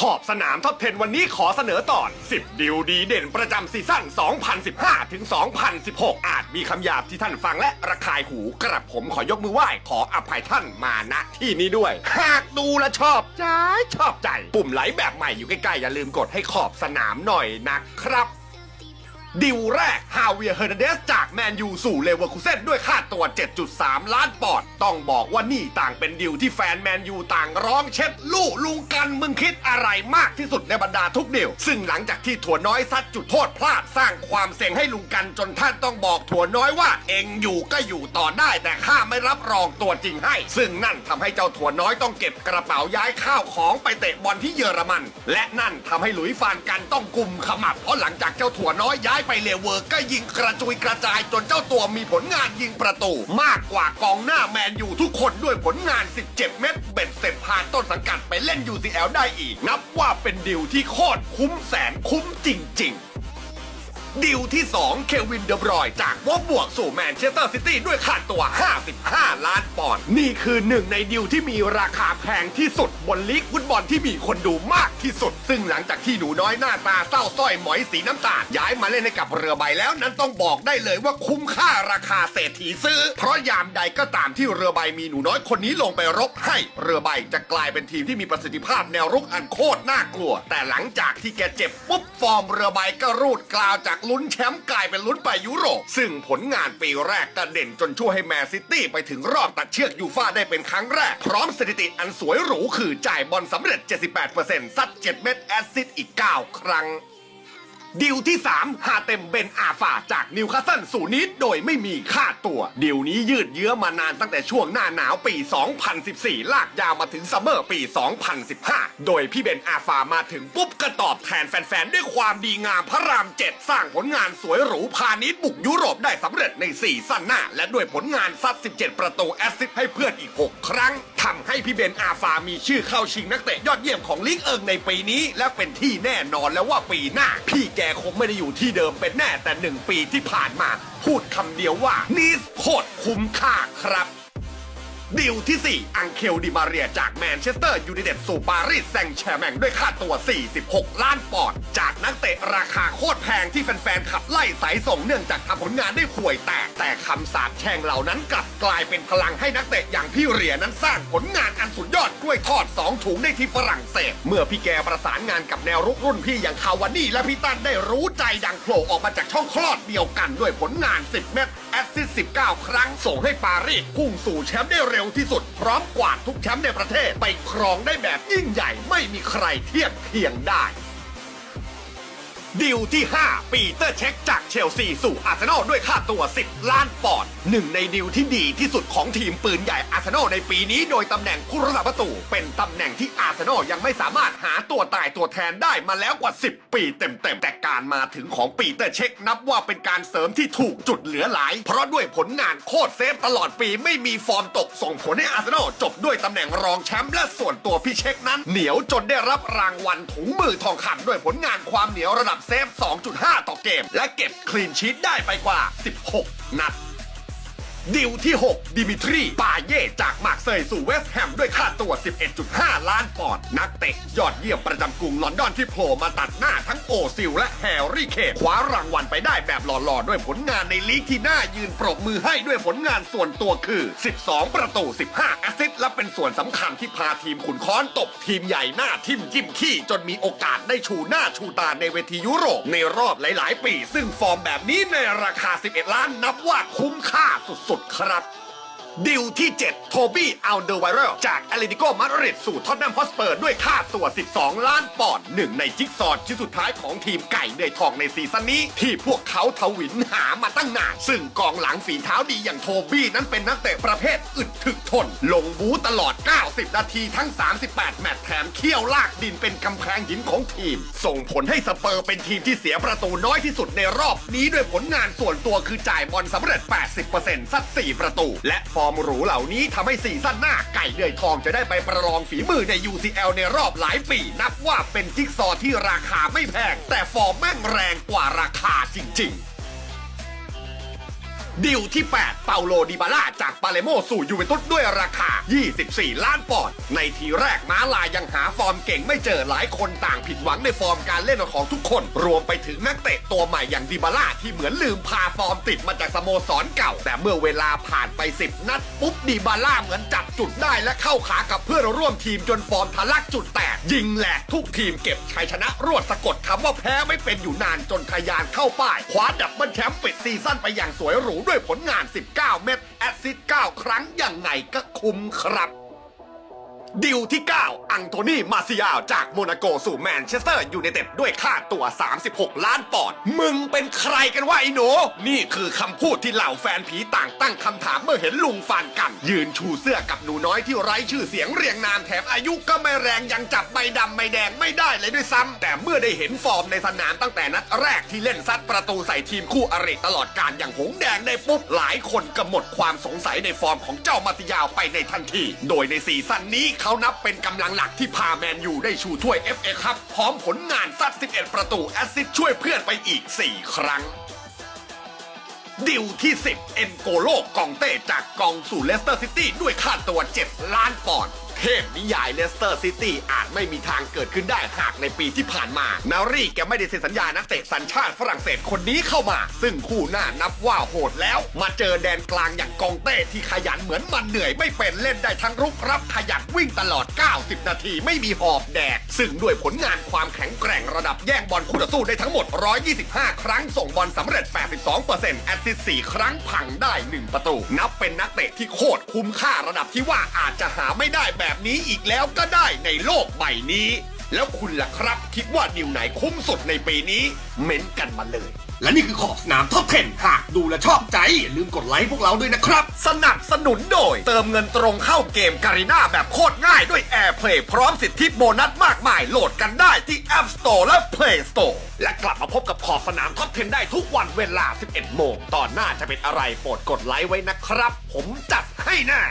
ขอบสนามท็อป10 วันนี้ขอเสนอตอน 10 ดิวดีเด่นประจำซีซั่น 2015 ถึง 2016 อาจมีคำหยาบที่ท่านฟังและระคายหูกระผมขอยกมือไหว้ ขออภัยท่านมาณที่นี้ด้วย หากดูและชอบใจชอบใจ ปุ่มไลค์แบบใหม่อยู่ใกล้ๆ อย่าลืมกดให้ขอบสนามหน่อยนะครับ ดิวแรกฮาเวียเฮอร์นันเดสจากแมนยูสู่เลเวอร์คูเซ่นด้วยค่าตัว 7.3 ล้านปอนด์ต้องบอกว่านี่ต่างเป็นดิวที่แฟนแมนยูต่างร้องเช็ดลู่ลุงกันมึงคิดอะไรมากที่สุดในบรรดาทุกดิว ซึ่งหลังจากที่ถั่วน้อยซัดจุดโทษพลาดสร้างความเสี่ยงให้ลุงกันจนท่านต้องบอกถั่วน้อยว่า เองอยู่ก็อยู่ต่อได้แต่ข้าไม่รับรองตัวจริงให้ ซึ่งนั่นทำให้เจ้าถั่วน้อยต้องเก็บกระเป๋าย้ายข้าวของไปเตะบอลที่เยอรมัน และนั่นทำให้หลุยส์ฟานกันต้องกุมขมับเพราะหลังจากเจ้าถั่วน้อยย้ายไปเลเวอร์ก็ยิงกระจุยกระจายจนเจ้าตัวมีผลงานยิงประตู มากกว่ากองหน้าแมนยูทุกคนด้วยผลงาน 17 เม็ดเบ็ดเสร็จผ่านต้นสังกัดไปเล่น UCL ได้อีก นับว่าเป็นดิวที่โคตรคุ้มแสนคุ้มจริง ๆ ดิวที่2เควินเดบรอยจากวอกบวกสู่แมนเชสเตอร์ซิตี้ด้วยค่าตัว 55 ล้านปอนด์นี่คือหนึ่งในดิวที่มีราคาแพงที่สุดบนลีกฟุตบอลที่มีคนดูมากที่สุด ซึ่งหลังจากที่หนูน้อยหน้าตาเศร้าสร้อยหมอยสีน้ำตาลย้ายมาเล่นให้กับเรือใบแล้วนั้นต้องบอกได้เลยว่าคุ้มค่าราคาเศรษฐีซื้อ เพราะยามใดก็ตามที่เรือใบมีหนูน้อยคนนี้ลงไปรบให้ เรือใบจะกลายเป็นทีมที่มีประสิทธิภาพแนวรุกอันโคตรน่ากลัว แต่หลังจากที่แกเจ็บปุ๊บฟอร์มเรือใบก็รูดกล่าวจากลุ้นแชมป์กลายเป็นลุ้นไปยุโรป ซึ่งผลงานปีแรกก็เด่นจนช่วยให้แมนซิตี้ไปถึงรอบตัดเชือกยูฟ่าได้เป็นครั้งแรก พร้อมสถิติอันสวยหรูคือจ่ายบอลสำเร็จ 78%ซัด 7 เม็ดแอสซิสต์อีก 9 ครั้ง ดิวที่3ฮาเต็มเบนอาฟาจากนิวคาสเซิลสู่นิดโดยไม่มีค่าตัว ดิวนี้ยืดเยื้อมานานตั้งแต่ช่วงหน้าหนาวปี 2014 ลากยาวมาถึงซัมเมอร์ปี 2015 โดยพี่เบนอาฟามาถึงปุ๊บก็ตอบแทนแฟนๆ ด้วยความดีงามพระรามเจ็ดสร้างผลงานสวยหรูพาณิชย์บุกยุโรปได้สำเร็จใน4สั้นหน้า และด้วยผลงานซัด 17 ประตูแอสซิสต์ให้เพื่อนอีก 6 ครั้งทำให้พี่เบนอาฟามีชื่อเข้าชิงนักเตะยอดเยี่ยมของลีกเอิงในปีนี้ และเป็นที่แน่นอนแล้วว่าปีหน้าพี่แกคงไม่ได้อยู่ที่เดิมเป็นแน่แต่หนึ่งปีที่ผ่านมา พูดคำเดียวว่านี่โคตรคุ้มค่าครับ ดิวที่ 4 อังเคลดิมาเรียจากแมนเชสเตอร์ยูไนเต็ดสู่ปารีสแซงต์แชร์แมงด้วยค่าตัว 46 ล้านปอนด์จากนักเตะราคาโคตรแพงที่แฟนๆขับไล่สายส่งเนื่องจากทำผลงานได้ห่วยแตก แต่คำสาปแช่งเหล่านั้นกลับกลายเป็นพลังให้นักเตะอย่างพี่เรียนั้นสร้างผลงานอันสุดยอดกล้วยทอด 2 ถุงได้ที่ฝรั่งเศส เมื่อพี่แกประสานงานกับแนวรุกรุ่นพี่อย่างคาวานี่และพี่ตันได้รู้ใจดังโผล่ออกมาจากช่องคลอดเดียวกันด้วยผลงาน 10 เม็ดแอสซิส19 ครั้งส่งให้ปารีสพุ่งสู่แชมป์ได้เร็วที่สุด พร้อมกวาดทุกแชมป์ในประเทศไปครองได้แบบยิ่งใหญ่ไม่มีใครเทียบเคียงได้ ดิวที่ 5 ปีเตอร์เช็คจากเชลซีสู่อาร์เซนอลด้วยค่าตัว 10 ล้านปอนด์หนึ่งในดิวที่ดีที่สุดของทีมปืนใหญ่อาร์เซนอลในปีนี้โดยตำแหน่งผู้รักษาประตู เป็นตำแหน่งที่อาร์เซนอลยังไม่สามารถหาตัวตายตัวแทนได้มาแล้วกว่า 10 ปีเต็มๆ แต่การมาถึงของปีเตอร์เช็คนับว่าเป็นการเสริมที่ถูกจุดเหลือหลาย เพราะด้วยผลงานโคตรเซฟตลอดปีไม่มีฟอร์มตกส่งผลให้อาร์เซนอลจบด้วยตำแหน่งรองแชมป์และส่วนตัวพี่เช็คนั้นเหนียวจนได้รับรางวัลถุงมือทองคำด้วยผลงานความเหนียวระดับเซฟ 2.5 ต่อเกม และเก็บคลีนชีตได้ไปกว่า 16 นัด ดิวที่ 6 ดิมิทรี ปาเย่จากมาร์กเซยสู่เวสต์แฮมด้วยค่าตัว 11.5 ล้านปอนด์นักเตะยอดเยี่ยมประจำกรุงลอนดอนที่โผล่มาตัดหน้าทั้งโอซิลและแฮร์รี่เคนคว้ารางวัลไปได้แบบหล่อๆ ด้วยผลงานในลีกที่น่ายืนปรบมือให้ด้วยผลงานส่วนตัวคือ 12 ประตู 15 แอสซิสต์และเป็นส่วนสำคัญที่พาทีมขุนค้อนตบทีมใหญ่หน้าทิมจิ้มขี้จนมีโอกาสได้ชูหน้าชูตาในเวทียุโรปในรอบหลาย ๆ ปี ซึ่งฟอร์มแบบนี้ในราคา 11 ล้านนับว่าคุ้มค่าสุดๆครับ ดิวที่ 7 โทบี้อัลเดอร์ไวเรลจากแอเลติโกมาดริดสู่ท็อตแนมฮอสเปอร์ด้วยค่าตัว 12 ล้านปอนด์หนึ่งในจิ๊กซอว์ชิ้นสุดท้ายของทีมไก่เดือยทองในซีซั่นนี้ ที่พวกเขาทวินหามาตั้งนานซึ่งกองหลังฝีเท้าดีอย่างโทบี้นั้นเป็นนักเตะประเภทอึดถึกทน ลงบูตลอด 90 นาทีทั้ง 38 แมตช์แถมเขี้ยวลากดินเป็นกำแพงหินของทีม ส่งผลให้สเปอร์เป็นทีมที่เสียประตูน้อยที่สุดในรอบนี้ด้วยผลงานส่วนตัวคือจ่ายบอลสำเร็จ 80%ซัด4ประตู และฟอร์มหรูเหล่านี้ทำให้ซีซั่นหน้าไก่เดือยทองจะได้ไปประลองฝีมือใน UCL ในรอบหลายปี นับว่าเป็นจิ๊กซอว์ที่ราคาไม่แพง แต่ฟอร์มแม่งแรงกว่าราคาจริง ๆ ดิวที่ 8 เปาโลดิบาล่าจากปาเลโมสู่ยูเวนตุสด้วยราคา 24 ล้านปอนด์ในทีแรกม้าลายยังหาฟอร์มเก่งไม่เจอหลายคนต่างผิดหวังในฟอร์มการเล่นของทุกคน รวมไปถึงนักเตะตัวใหม่อย่างดิบาล่าที่เหมือนลืมพาฟอร์มติดมาจากสโมสรเก่า แต่เมื่อเวลาผ่านไป 10 นัดปุ๊บดิบาล่าเหมือนจับจุดได้และเข้าขากับเพื่อนร่วมทีมจนฟอร์มทะลักจุดแตกยิงแหลกทุกทีมเก็บชัยชนะรวดสะกดคำว่าแพ้ไม่เป็นอยู่นานจนทะยานเข้าป้ายคว้าดับเบิลแชมป์ปิดซีซั่นไปอย่างสวยหรูด้วยผลงาน 19 เม็ดแอสซิสต์9ครั้งยังไงก็คุ้มครับ ดิวที่ 9 อังโทนีมาซิยาจากโมนาโกสู่แมนเชสเตอร์ยูไนเต็ดด้วยค่าตัว 36 ล้านปอนด์มึงเป็นใครกันวะไอ้หนู นี่คือคำพูดที่เหล่าแฟนผีต่างตั้งคำถามเมื่อเห็นลุงฟานกัน ยืนชูเสื้อกับหนูน้อยที่ไร้ชื่อเสียงเรียงนามแถมอายุก็ไม่แรงยังจับใบดำใบแดงไม่ได้เลยด้วยซ้ำแต่เมื่อได้เห็นฟอร์มในสนามตั้งแต่นัดแรกที่เล่นซัดประตูใส่ทีมคู่อริตลอดการอย่างหงแดงได้ปุ๊บหลายคนก็หมดความสงสัยในฟอร์มของเจ้ามาติยาวไปในทันที โดยในซีซั่นนี้เขานับเป็นกำลังหลักที่พาแมนยูได้ชูถ้วย FA ครับ พร้อมผลงานซัด 11 ประตู แอสซิสช่วยเพื่อนไปอีก 4 ครั้ง ดิวที่ 10 เอ็นโกโลกองเต้จากกองสู่เลสเตอร์ซิตี้ด้วยค่าตัว 7 ล้านปอนด์เทพนิยายเลสเตอร์ซิตี้อา ไม่มีทางเกิดขึ้นได้หากในปีที่ผ่านมา นารีแกไม่ได้เซ็นสัญญานักเตะสัญชาติฝรั่งเศสคนนี้เข้ามา ซึ่งคู่หน้านับว่าโหดแล้ว มาเจอแดนกลางอย่างกองเต้ที่ขยันเหมือนมันเหนื่อยไม่เป็นเล่นได้ทั้งรุกรับขยันวิ่งตลอด 90 นาทีไม่มีหอบแดก ซึ่งด้วยผลงานความแข็งแกร่งระดับแย่งบอลคู่ต่อสู้ได้ทั้งหมด 125 ครั้งส่งบอลสำเร็จ 82%แอสซิสต์4ครั้งพังได้ 1 ประตู นับเป็นนักเตะที่โคตรคุ้มค่าระดับที่ว่าอาจจะหาไม่ได้แบบนี้อีกแล้วก็ได้ในโลกใบนี้ แล้วคุณล่ะครับ คิดว่าดิวไหนคุ้มสุดในปีนี้เม้นกันมาเลย และนี่คือขอบสนามท็อป10หากดูและชอบใจอย่าลืมกดไลค์พวกเราด้วยนะครับ สนับสนุนโดย เติมเงินตรงเข้าเกมการีนาแบบโคตรง่ายด้วย AirPlay พร้อมสิทธิโบนัสมากมายโหลดกันได้ที่ App Store และ Play Store และกลับมาพบกับขอบสนามท็อป10ได้ทุกวันเวลา 11 โมงตอนหน้าจะเป็นอะไรโปรดกดไลค์ไว้นะครับ ผมจัดให้แน่